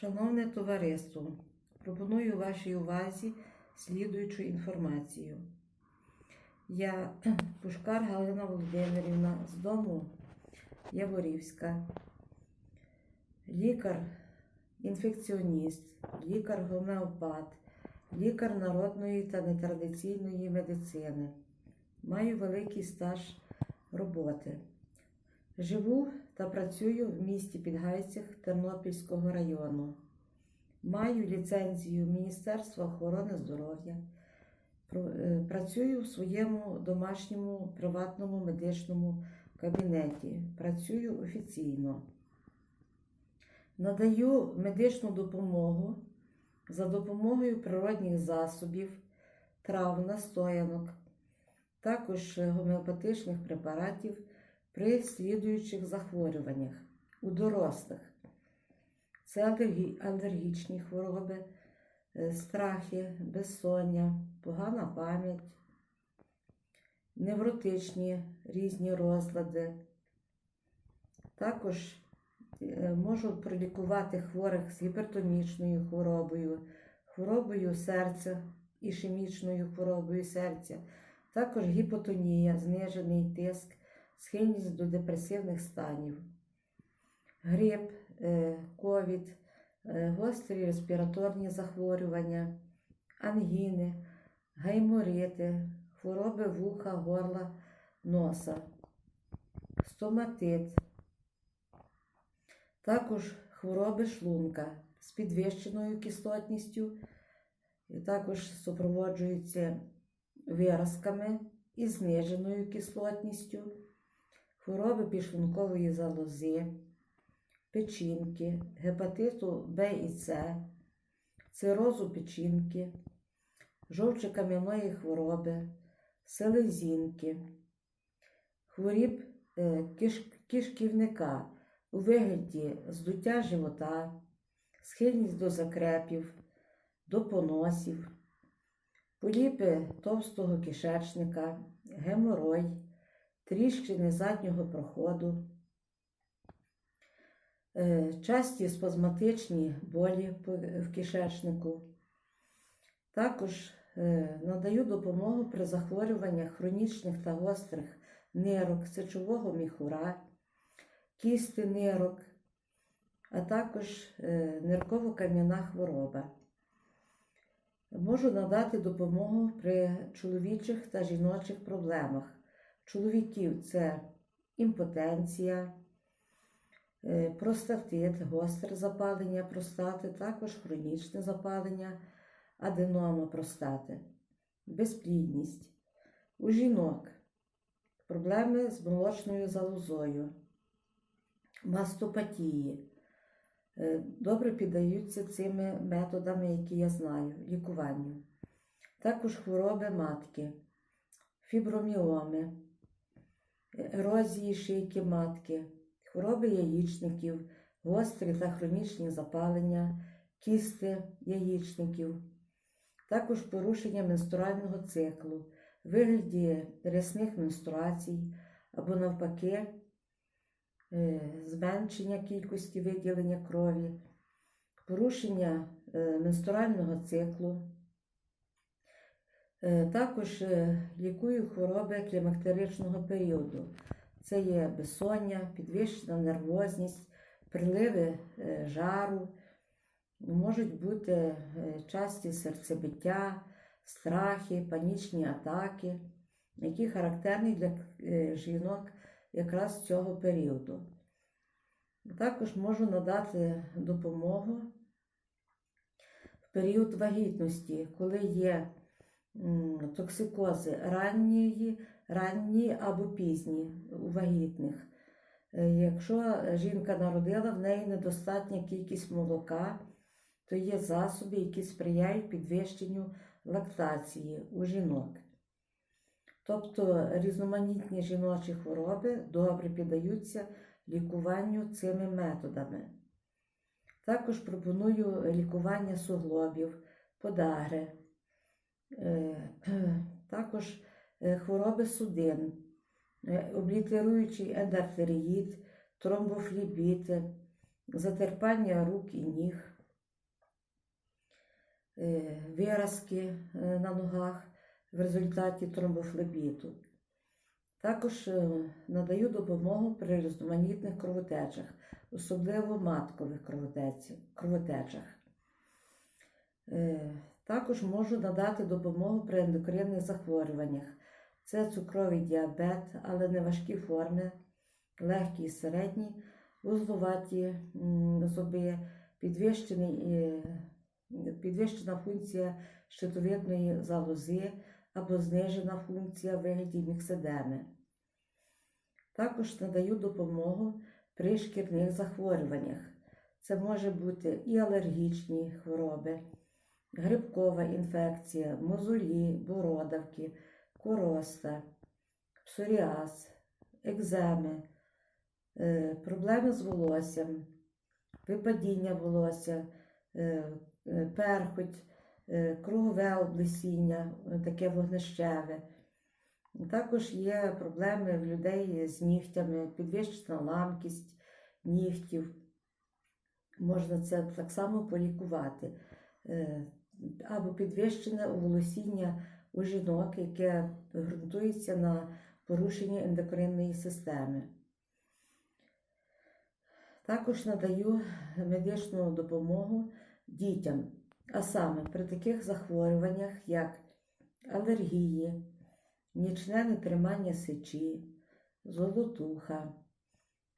Шановне товариство, пропоную вашій увазі слідуючу інформацію. Я Пушкар Галина Володимирівна з дому Яворівська, лікар-інфекціоніст, лікар-гомеопат, лікар народної та нетрадиційної медицини. Маю великий стаж роботи. Живу та працюю в місті Підгайцях Тернопільського району. Маю ліцензію Міністерства охорони здоров'я. Е, Працюю в своєму домашньому приватному медичному кабінеті. Працюю офіційно. Надаю медичну допомогу за допомогою природних засобів, трав, настоянок, також е, гомеопатичних препаратів при слідуючих захворюваннях у дорослих. Це алергічні хвороби, е, страхи, безсоння, погана пам'ять, невротичні різні розлади. Також е, можу пролікувати хворих з гіпертонічною хворобою, хворобою серця, ішемічною хворобою серця, також гіпотонія, знижений тиск, схильність до депресивних станів, грип, е, ковід, е, гострі респіраторні захворювання, ангіни, гайморити, хвороби вуха, горла, носа, стоматит, також хвороби шлунка з підвищеною кислотністю, і також супроводжуються виразками із зниженою кислотністю, хвороби підшлункової залози, печінки, гепатиту Б і С, цирозу печінки, жовчокам'яної хвороби, селезінки, хворіб е, киш- кишківника у вигляді здуття живота, схильність до закрепів, до поносів, поліпи товстого кишечника, геморой, тріщини заднього проходу, е, часті спазматичні болі в кишечнику. Також е, надаю допомогу при захворюваннях хронічних та гострих нирок, сечового міхура, кісти нирок, а також е, нирково-кам'яна хвороба. Можу надати допомогу при чоловічих та жіночих проблемах. Чоловіків це імпотенція, е, простатит, гостре запалення простати, також хронічне запалення аденома простати, безплідність. У жінок проблеми з молочною залозою, мастопатії. Е, Добре піддаються цими методами, які я знаю, лікуванню. Також хвороби матки, фіброміоми, ерозії шийки матки, хвороби яєчників, гострі та хронічні запалення, кісти яєчників, також порушення менструального циклу, вигляді рясних менструацій або навпаки е, зменшення кількості виділення крові, порушення е, менструального циклу. Е, Також е, лікую хвороби клімактеричного періоду. Це є безсоння, підвищена нервозність, приливи е, жару, можуть бути часті серцебиття, страхи, панічні атаки, які характерні для жінок якраз цього періоду. Також можу надати допомогу в період вагітності, коли є токсикози ранньої, ранні або пізні у вагітних. Е, Якщо жінка народила, в неї недостатня кількість молока, то є засоби, які сприяють підвищенню лактації у жінок. Тобто різноманітні жіночі хвороби добре піддаються лікуванню цими методами. Також пропоную лікування суглобів, подагри, е, також е, хвороби судин, е, облітеруючий ендартеріїд, тромбофлібіт, затерпання рук і ніг, е, виразки е, на ногах в результаті тромбофлебіту. Також е, надаю допомогу при різноманітних кровотечах, особливо маткових кровотечах. Також можу надати допомогу при ендокринних захворюваннях. Це цукровий діабет, але не важкі форми, легкі і середні, вузлуваті м, зуби, підвищена функція щитовидної залози або знижена функція вигляді мікседеми. Також надаю допомогу при шкірних захворюваннях. Це може бути і алергічні хвороби, грибкова інфекція, мозолі, бородавки, короста, псоріаз, екземи, е, проблеми з волоссям, випадіння волосся, е, е, перхоть, кругове облесіння, таке вогнищеве. Також є проблеми в людей з нігтями, підвищена ламкість нігтів. Можна це так само полікувати. Або підвищене волосіння у жінок, яке ґрунтується на порушенні ендокринної системи. Також надаю медичну допомогу дітям, а саме при таких захворюваннях, як алергії, нічне нетримання сечі, золотуха,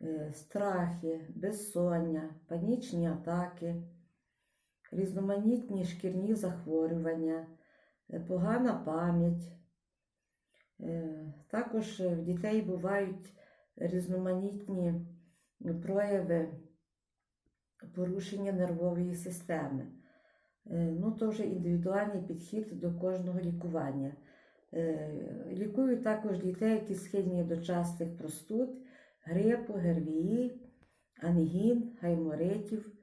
е, страхи, безсоння, панічні атаки, різноманітні шкірні захворювання, е, погана пам'ять. Е, Також в дітей бувають різноманітні прояви порушення нервової системи. Е, Ну, то вже індивідуальний підхід до кожного лікування. Е, Лікую також дітей, які схильні до частих простуд, грипу, ГРВІ, ангін, гайморитів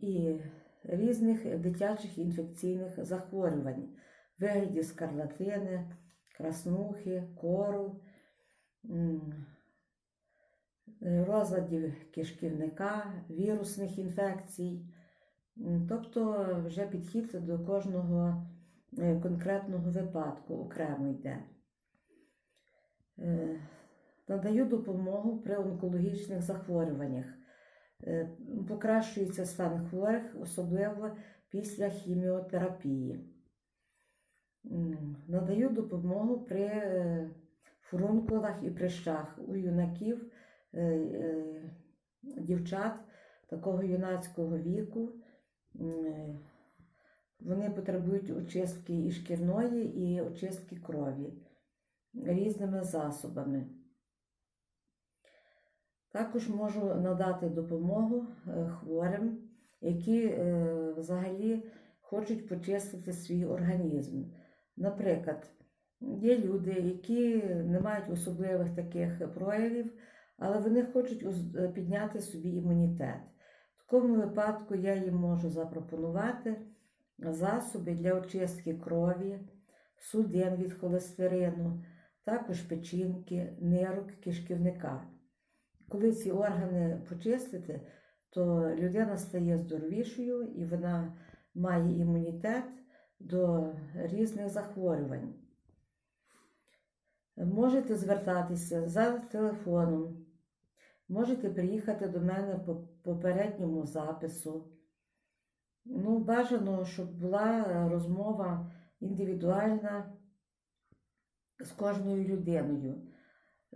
і різних дитячих інфекційних захворювань вигляді скарлатини, краснухи, кору, розладів кишківника, вірусних інфекцій. Тобто вже підхід до кожного е, конкретного випадку окремо йде. Е, Надаю допомогу при онкологічних захворюваннях. Е, Покращується стан хворих, особливо після хіміотерапії. Надаю допомогу при е, фурункулах і прищах у юнаків, е, дівчат такого юнацького віку. Вони потребують очистки і шкірної, і очистки крові різними засобами. Також можу надати допомогу е, хворим, які е, взагалі хочуть почистити свій організм. Наприклад, є люди, які не мають особливих таких проявів, але вони хочуть е, підняти собі імунітет. В такому випадку я їм можу запропонувати засоби для очистки крові, судин від холестерину, також печінки, нирок, кишківника. Коли ці органи почистити, то людина стає здоровішою і вона має імунітет до різних захворювань. Можете звертатися за телефоном, можете приїхати до мене по попередньому запису. Ну, бажано, щоб була розмова індивідуальна з кожною людиною.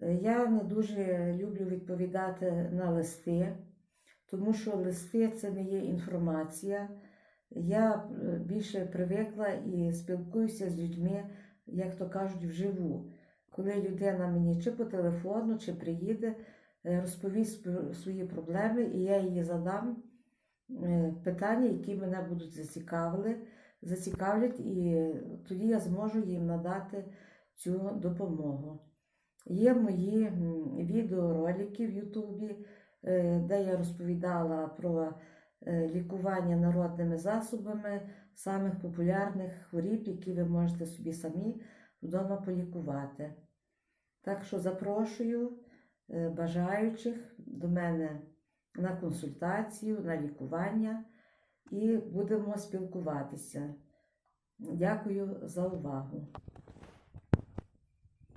Е, Я не дуже люблю відповідати на листи, тому що листи це не є інформація. Я е, більше привикла і спілкуюся з людьми, як то кажуть, вживу. Коли людина мені чи по телефону, чи приїде, е, розповість свої проблеми, і я їй задам питання, які мене будуть зацікавили, зацікавлять, і тоді я зможу їм надати цю допомогу. Є мої відеоролики в Ютубі, е, де я розповідала про е, лікування народними засобами самих популярних хворіб, які ви можете собі самі вдома полікувати. Так що запрошую е, бажаючих до мене на консультацію, на лікування. і будемо спілкуватися. Дякую за увагу.